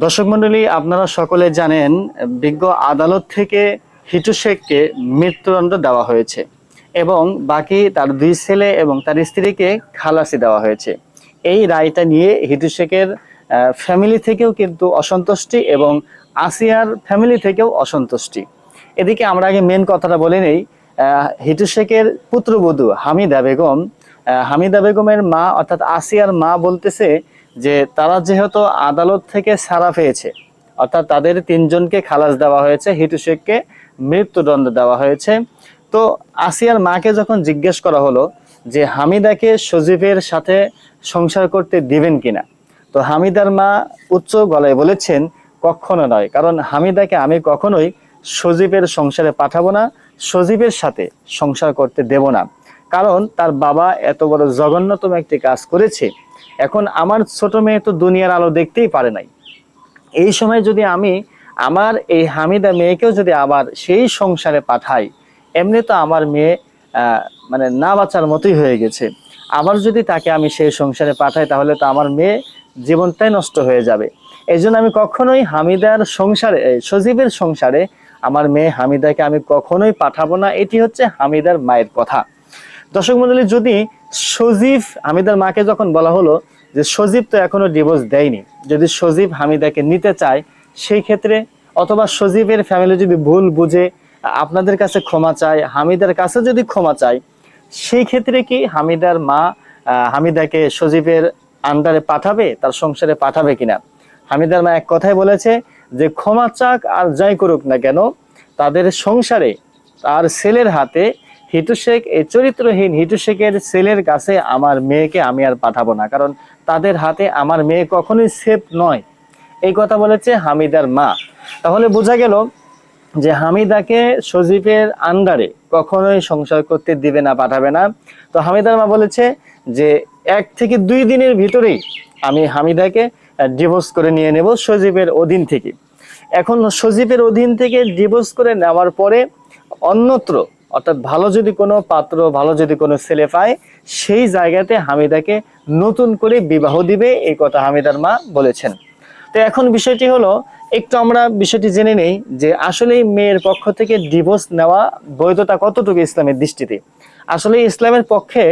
দর্শক মন্ডলী আপনারা সকলে জানেন, বিজ্ঞ আদালত থেকে হিটু শেখকে মৃত্যুদণ্ড দেওয়া হয়েছে এবং বাকি তার দুই ছেলে এবং তার স্ত্রীকে খালাসি দেওয়া হয়েছে। এই রায়টা নিয়ে হিটু শেখের ফ্যামিলি থেকেও কিন্তু অসন্তুষ্টি এবং আসিয়ার ফ্যামিলি থেকেও অসন্তুষ্টি। এদিকে আমরা আগে মেন কথাটা বলে নেই হিটু শেখের পুত্রবধূ হামিদা বেগম হামিদা বেগমের মা অর্থাৎ আসিয়ার মা বলতেছে যে তারা যেহেতু আদালত থেকে ছাড়া পেয়েছে, অর্থাৎ তাদের তিনজনকে খালাস দেওয়া হয়েছে, হিটু শেখকে মৃত্যুদণ্ড দেওয়া হয়েছে। তো আসিয়ার মাকে যখন জিজ্ঞেস করা হলো যে হামিদাকে সজীবের সাথে সংসার করতে দিবেন কিনা, তো হামিদার মা উচ্চ গলায় বলেছেন, কখনো নয়। কারণ হামিদাকে আমি কখনোই সজীবের সংসারে পাঠাবো না, সজীবের সাথে সংসার করতে দেব না। কারণ তার বাবা এত বড় জঘন্যতম একটি কাজ করেছে এখন আমার ছোট মেয়ে তো দুনিয়ার আলো দেখতেই পারে নাই। এই সময় যদি আমি আমার এই হামিদা মেয়েকেও যদি আবার সেই সংসারে পাঠাই, এমনি তো আমার মেয়ে মানে না বাঁচার মতোই হয়ে গেছে। আবার যদি তাকে আমি সেই সংসারে পাঠাই, তাহলে তো আমার মেয়ে জীবনটাই নষ্ট হয়ে যাবে। এই আমি কখনোই হামিদার সংসারে সজীবের সংসারে আমার মেয়ে হামিদাকে আমি কখনোই পাঠাবো না। এটি হচ্ছে হামিদার মায়ের কথা। দর্শক মন্ডলী যদি সজীব হামিদার মাকে যখন বলা হলো যে সজীব তো এখনও ডিভোর্স দেয়নি, যদি সজীব হামিদাকে নিতে চায়, সেই ক্ষেত্রে অথবা সজীবের ফ্যামিলি যদি ভুল বুঝে, আপনাদের কাছে ক্ষমা চায়, হামিদার কাছে যদি ক্ষমা চায়, সেই ক্ষেত্রে কি হামিদার মা হামিদাকে সজীবের আন্ডারে পাঠাবে, তার সংসারে পাঠাবে কিনা? হামিদার মা এক কথাই বলেছে যে ক্ষমা চাক আর যাই করুক না কেন, তাদের সংসারে তার ছেলের হাতে হিটু শেখ এই চরিত্রহীন হিটু শেখের ছেলের কাছে আমার মেয়েকে আমি আর পাঠাবো না, কারণ তাদের হাতে আমার মেয়ে কখনোই সেফ নয়। এই কথা বলেছে হামিদার মা। তাহলে বোঝা গেল যে হামিদাকে সজীবের আন্ডারে কখনোই সংসার করতে দিবে না, পাঠাবে না। তো হামিদার মা বলেছে যে এক থেকে দুই দিনের ভিতরেই আমি হামিদাকে ডিভোর্স করে নিয়ে নেব সজীবের অধীন থেকে। এখন সজীবের অধীন থেকে ডিভোর্স করে নেওয়ার পরে অন্যত্র অর্থাৎ ভালো যদি কোনো পাত্র, ভালো যদি কোনো ছেলে পায়, সেই জায়গাতে হামিদাকে নতুন করে বিবাহ দিবে, এই কথা হামিদার মা বলেছেন। তো এখন বিষয়টি হলো, একটু আমরা বিষয়টি জেনে নেই যে আসলে মেয়ের পক্ষ থেকে ডিভোর্স নেওয়া বৈধতা কতটুকু ইসলামের দৃষ্টিতে? আসলে ইসলামের পক্ষে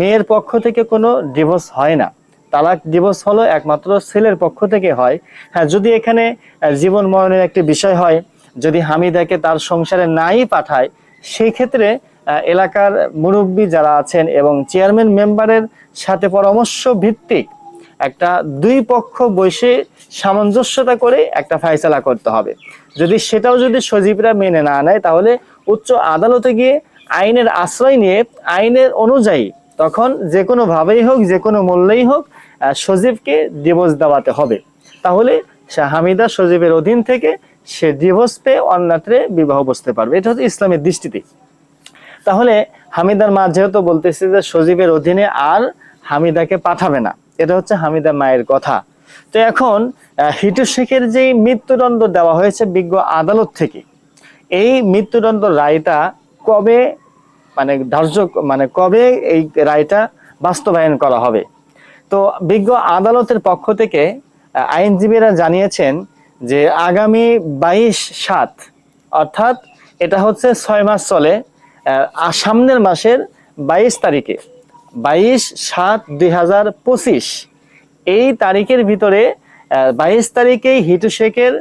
মেয়ের পক্ষ থেকে কোনো ডিভোর্স হয় না। তালাক ডিভোর্স হলো একমাত্র ছেলের পক্ষ থেকে হয়। হ্যাঁ যদি এখানে জীবন মরণের একটি বিষয় হয়, যদি হামিদাকে তার সংসারে নাই পাঠায় সেই ক্ষেত্রে এলাকার মুরব্বী যারা আছেন এবং চেয়ারম্যান মেম্বারের সাথে পরামর্শ ভিত্তিক একটা দুই পক্ষ বসে সামঞ্জস্যতা করে একটা ফাইসলা করতে হবে। যদি সেটাও যদি সজীবরা মেনে না নেয়, তাহলে উচ্চ আদালতে গিয়ে আইনের আশ্রয় নিয়ে, আইনের অনুযায়ী তখন যে কোনো ভাবেই হোক, যে কোনো মূল্যেই হোক সজীবকে ডিভোর্স দেওয়াতে হবে। তাহলে হামিদা সজীবের অধীন থেকে সে ডিভোর্স পেয়ে অন্যত্রে বিবাহ বসতে পারবে। এটা হচ্ছে ইসলামের দৃষ্টিতে। তাহলে হামিদার মা যেহেতু বলতেছে যে সজীবের অধীনে আর হামিদাকে পাঠাবে না, এটা হচ্ছে হামিদার মায়ের কথা। তো এখন হিটু শেখের যে মৃত্যুদণ্ড দেওয়া হয়েছে বিজ্ঞ আদালত থেকে, এই মৃত্যুদণ্ড রায়টা কবে মানে ধার্য মানে কবে এই রায়টা বাস্তবায়ন করা হবে? তো বিজ্ঞ আদালতের পক্ষ থেকে আইনজীবীরা জানিয়েছেন যে আগামী বাইশ সাত, অর্থাৎ এটা হচ্ছে ছয় মাস চলে সামনের মাসের বাইশ তারিখে, বাইশ সাত দুই হাজার পঁচিশ, এই তারিখের ভিতরে বাইশ তারিখেই হিটু শেখের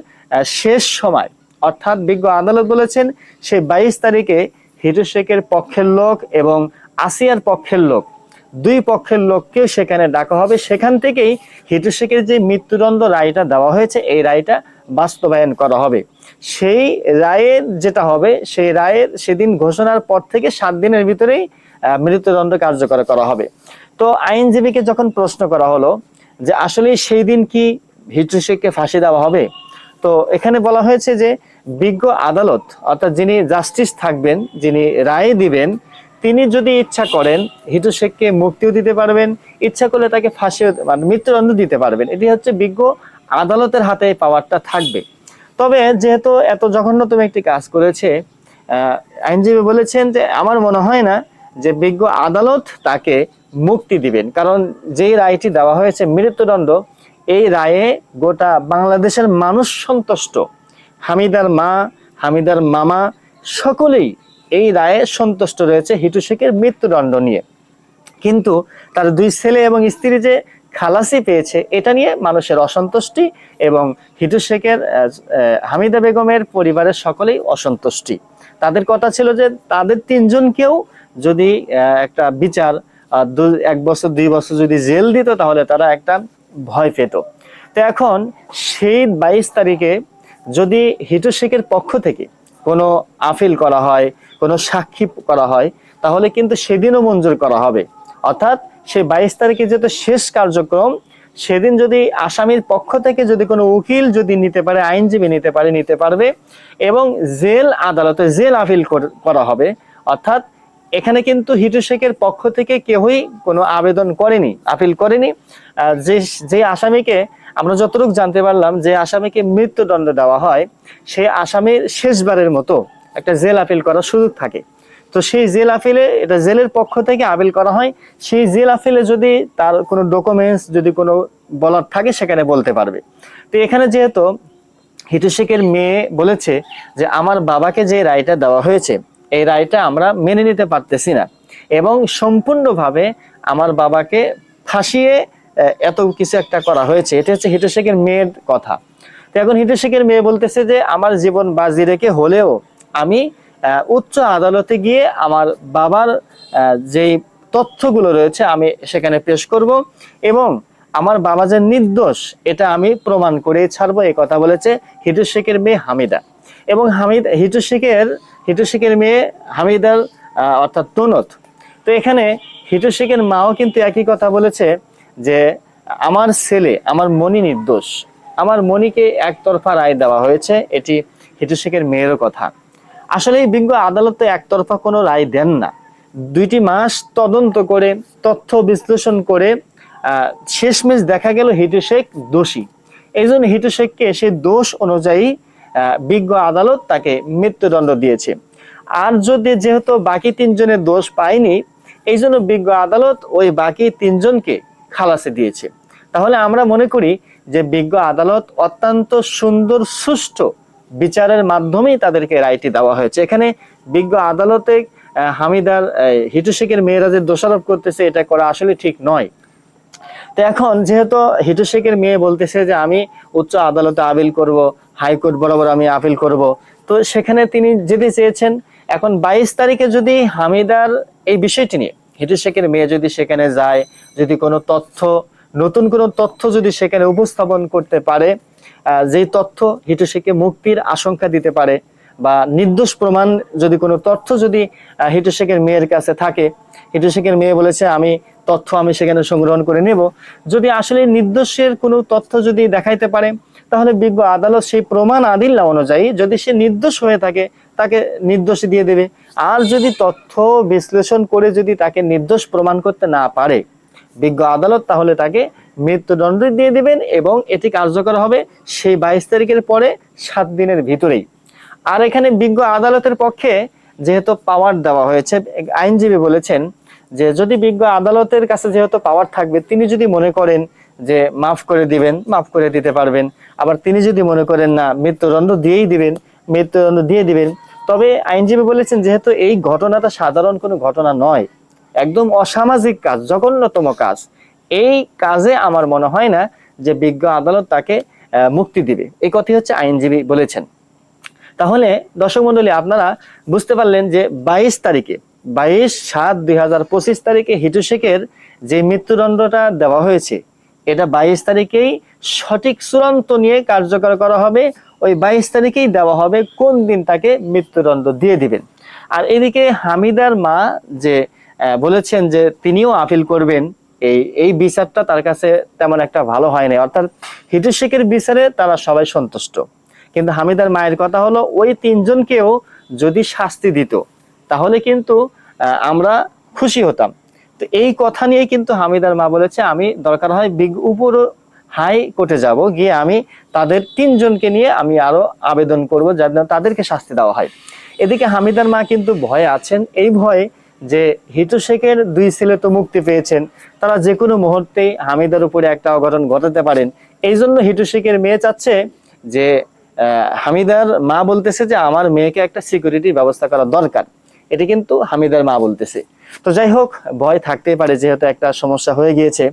শেষ সময়, অর্থাৎ বিজ্ঞ আদালত বলেছেন, সেই বাইশ তারিখে হিটু শেখের পক্ষের লোক এবং আসিয়ার পক্ষের লোক দুই পক্ষের লোককে সেখানে ডাকা হবে। সেখান থেকেই হিটু শেখের যে মৃত্যুদণ্ড রায়টা দেওয়া হয়েছে, এই রায়টা বাস্তবায়ন করা হবে। সেই রায়ের যেটা হবে, সেই রায়ের সেদিন ঘোষণার পর থেকে সাত দিনের ভিতরেই মৃত্যুদণ্ড কার্যকর করা হবে। তো আইনজীবীকে যখন প্রশ্ন করা হলো যে আসলে সেই দিন কি হিটু শেখকে ফাঁসি দেওয়া হবে, তো এখানে বলা হয়েছে যে বিজ্ঞ আদালত, অর্থাৎ যিনি জাস্টিস থাকবেন, যিনি রায় দিবেন তিনি যদি ইচ্ছা করেন হিটু শেখকে মুক্তিও দিতে পারবেন, ইচ্ছা করলে তাকে ফাঁসিও মানে মৃত্যুদণ্ড দিতে পারবেন। এটি হচ্ছে বিজ্ঞ আদালতের হাতে পাওয়ারটা থাকবে। তবে যেহেতু এত জঘন্যতম একটি কাজ করেছে আইনজীবী বলেছেন যে আমার মনে হয় না যে বিজ্ঞ আদালত তাকে মুক্তি দিবেন। কারণ যেই রায়টি দেওয়া হয়েছে, মৃত্যুদণ্ড, এই রায়ে গোটা বাংলাদেশের মানুষ সন্তুষ্ট। হামিদার মা, হামিদার মামা, সকলেই এই রায়ে সন্তুষ্ট রয়েছে হিটু শেখের মৃত্যুদণ্ড নিয়ে। কিন্তু তার দুই ছেলে এবং স্ত্রী যে খালাসি পেয়েছে, এটা নিয়ে মানুষের অসন্তুষ্টি এবং হিটু শেখের হামিদা বেগমের পরিবারের সকলেই অসন্তুষ্টি। তাদের কথা ছিল যে তাদের তিনজনকেও যদি একটা বিচার এক বছর, দুই বছর যদি জেল দিত, তাহলে তারা একটা ভয় পেত। তো এখন সেই বাইশ তারিখে যদি হিটু শেখের পক্ষ থেকে কোনো আফিল করা হয়, কোনো সাক্ষী করা হয়, তাহলে কিন্তু সেদিনও মঞ্জুর করা হবে। অর্থাৎ সে বাইশ তারিখে যেহেতু শেষ কার্যক্রম, সেদিন যদি আসামির পক্ষ থেকে যদি কোনো উকিল যদি নিতে পারে, আইনজীবী নিতে পারে, নিতে পারবে এবং জেল আদালতে জেল আপিল কর- করা হবে, অর্থাৎ এখানে কিন্তু হিটু শেখের পক্ষ থেকে কেউই কোনো আবেদন করেনি, আপিল করেনি। যে যে আসামিকে আমরা যতটুকু জানতে পারলাম যে আসামিকে মৃত্যুদণ্ড দেওয়া হয় সেই আসামির শেষবারের মতো একটা জেল আপিল করার সুযোগ থাকে। তো সেই জেল আপিলে, এটা জেলের পক্ষ থেকে আপিল করা হয়, সেই জেল আপিলে যদি তার কোনো ডকুমেন্টস যদি কোনো বলার থাকে, সেখানে বলতে পারবে। তো এখানে যেহেতু হিটু শেখের মেয়ে বলেছে যে, আমার বাবাকে যে রায়টা দেওয়া হয়েছে এই রায়টা আমরা মেনে নিতে পারতেছি না। এবং সম্পূর্ণভাবে আমার বাবাকে ফাঁসিয়ে এত কিছু একটা করা হয়েছে। এটা হচ্ছে হিটু শেখের মেয়ের কথা। তো এখন হিটু শেখের মেয়ে বলতেছে যে, আমার জীবন বাজি রেখে হলেও আমি উচ্চ আদালতে গিয়ে আমার বাবার যেই তথ্যগুলো রয়েছে আমি সেখানে পেশ করব এবং আমার বাবা যে নির্দোষ, এটা আমি প্রমাণ করে ছাড়বো। এই কথা বলেছে হিটু শেখের মেয়ে হামিদা। এবং হামিদ, হিটু শেখের হিটু শেখের মেয়ে হামিদার অর্থাৎ তনত। তো এখানে হিটু শেখের মাও কিন্তু একই কথা বলেছে যে, আমার ছেলে, আমার মনি নির্দোষ আমার মনিকে একতরফা রায় দেওয়া হয়েছে। এটি হিটু শেখের মেয়েরও কথা। আসলে এই বিজ্ঞ আদালতে একতরফা কোনো রায় দেন না। দুইটি মাস তদন্ত করে, তথ্য বিশ্লেষণ করে শেষমেশ দেখা গেল হিটু শেখ দোষী। এই জন্য হিটু শেখকে সে দোষ অনুযায়ী বিজ্ঞ আদালত তাকে মৃত্যুদণ্ড দিয়েছে। আর যদি যেহেতু বাকি তিনজনের দোষ পায়নি, এই জন্য বিজ্ঞ আদালত ওই বাকি তিনজনকে খালাসে দিয়েছে। তাহলে আমরা মনে করি যে বিজ্ঞ আদালত অত্যন্ত সুন্দর, সুষ্ঠু বিচারের মাধ্যমেই তাদেরকে রায়টি দেওয়া হয়েছে। এখানে বিজ্ঞ আদালতে হামিদার হিটু শেখের মেয়েরা যে দোষারোপ করতেছে, এটা করা আসলে ঠিক নয়। তো এখন যেহেতু হিটু শেখের মেয়ে বলতেছে যে, আমি উচ্চ আদালতে আবিল করব হাইকোর্ট বরাবর আমি আপিল করব। তো সেখানে তিনি যেতে চেয়েছেন, এখন বাইশ তারিখে যদি হামিদার এই বিষয়টি নিয়ে, হিটু শেখের মেয়ে যদি সেখানে যায়, যদি কোনো তথ্য, নতুন কোনো তথ্য যদি সেখানে উপস্থাপন করতে পারে যেই তথ্য হিটু শেখে মুক্তির আশঙ্কা দিতে পারে, বা নির্দোষ প্রমাণ যদি কোনো তথ্য যদি হিটু শেখের মেয়ের কাছে থাকে, হিটু শেখের মেয়ে বলেছে, আমি তথ্য আমি সেখানে সংগ্রহণ করে নেব। যদি আসলে নির্দোষের কোনো তথ্য যদি দেখাইতে পারে তাহলে বিজ্ঞ আদালত সেই প্রমাণ আদিল্লা অনুযায়ী যদি সে নির্দোষ হয়ে থাকে, তাকে নির্দোষ দিয়ে দেবে। আর যদি তথ্য বিশ্লেষণ করে যদি তাকে নির্দোষ প্রমাণ করতে না পারে, বিজ্ঞ আদালত তাহলে তাকে মৃত্যুদণ্ড দিয়ে দিবেন এবং এটি কার্যকর হবে সেই বাইশ তারিখের পরে, সাত দিনের ভিতরেই। আর এখানে বিজ্ঞ আদালতের পক্ষে যেহেতু পাওয়ার দেওয়া হয়েছে, আইনজীবী বলেছেন যে যদি বিজ্ঞ আদালতের কাছে যেহেতু পাওয়ার থাকবে, তিনি যদি মনে করেন যে মাফ করে দিবেন, মাফ করে দিতে পারবেন। আবার তিনি যদি মনে করেন, না, মৃত্যুদণ্ড দিয়েই দিবেন, মৃত্যুদণ্ড দিয়ে দিবেন। তবে আইনজীবী বলেছেন, যেহেতু এই ঘটনাটা সাধারণ কোনো ঘটনা নয়, একদম অসামাজিক কাজ, জঘন্যতম কাজ। এই কাজে আমার মনে হয় না যে বিজ্ঞ আদালত তাকে মুক্তি দিবে। এই কথাই হচ্ছে আইনজীবী বলেছেন। তাহলে, দর্শক মন্ডলী আপনারা বুঝতে পারলেন যে বাইশ তারিখে, বাইশ সাত দুই তারিখে হিটু শেখের যে মৃত্যুদণ্ডটা দেওয়া হয়েছে এটা বাইশ তারিখেই সঠিক চূড়ান্ত নিয়ে কার্যকর করা হবে। ওই বাইশ তারিখেই দেওয়া হবে কোন দিন তাকে মৃত্যুদণ্ড দিয়ে দিবেন। আর এদিকে হামিদার মা যে বলেছেন যে তিনিও আপিল করবেন, এই এই বিচারটা তার কাছে তেমন একটা ভালো হয় অর্থাৎ হিটু শেখের বিচারে তারা সবাই সন্তুষ্ট। কিন্তু হামিদার মায়ের কথা হলো, ওই তিনজনকেও যদি শাস্তি দিত, তাহলে কিন্তু আমরা খুশি হতাম। তো এই কথা নিয়ে কিন্তু হামিদার মা বলেছে, আমি দরকার হয় বিগ উপর হাই কোর্টে যাব, গিয়ে আমি তাদের তিনজনকে নিয়ে আমি আরও আবেদন করব যাতে তাদেরকে শাস্তি দেওয়া হয়। এদিকে হামিদার মা কিন্তু ভয়ে আছেন, এই ভয়ে যে হিটু শেখের দুই ছেলে তো মুক্তি পেয়েছেন, তারা যে কোনো মুহূর্তেই হামিদার উপরে একটা অঘটন ঘটাতে পারেন। এই জন্য হিটু শেখের মেয়ে চাচ্ছে যে হামিদার মা বলতেছে যে, আমার মেয়েকে একটা সিকিউরিটি ব্যবস্থা করা দরকার। এটি কিন্তু হামিদার মা বলতেছে। তো যাই হোক, ভয় থাকতেই পারে যেহেতু একটা সমস্যা হয়ে গিয়েছে।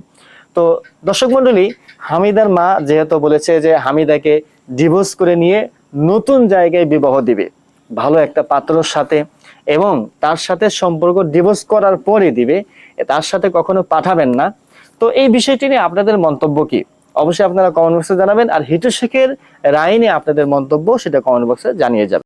তো দর্শক মন্ডলী হামিদার মা যেহেতু বলেছে যে হামিদাকে ডিভোর্স করে নিয়ে নতুন জায়গায় বিবাহ দিবে। ভালো একটা পাত্রর সাথে এবং তার সাথে সম্পর্ক ডিভোর্স করার পরে দিবে। তার সাথে কখনো পাঠাবেন না। তো এই বিষয়টি নিয়ে আপনাদের মন্তব্য কি? অবশ্যই আপনারা কমেন্ট বক্সে জানাবেন আর হিটু শেখের রায় নিয়ে আপনাদের মন্তব্য সেটা কমেন্ট বক্সে জানিয়ে যাবেন।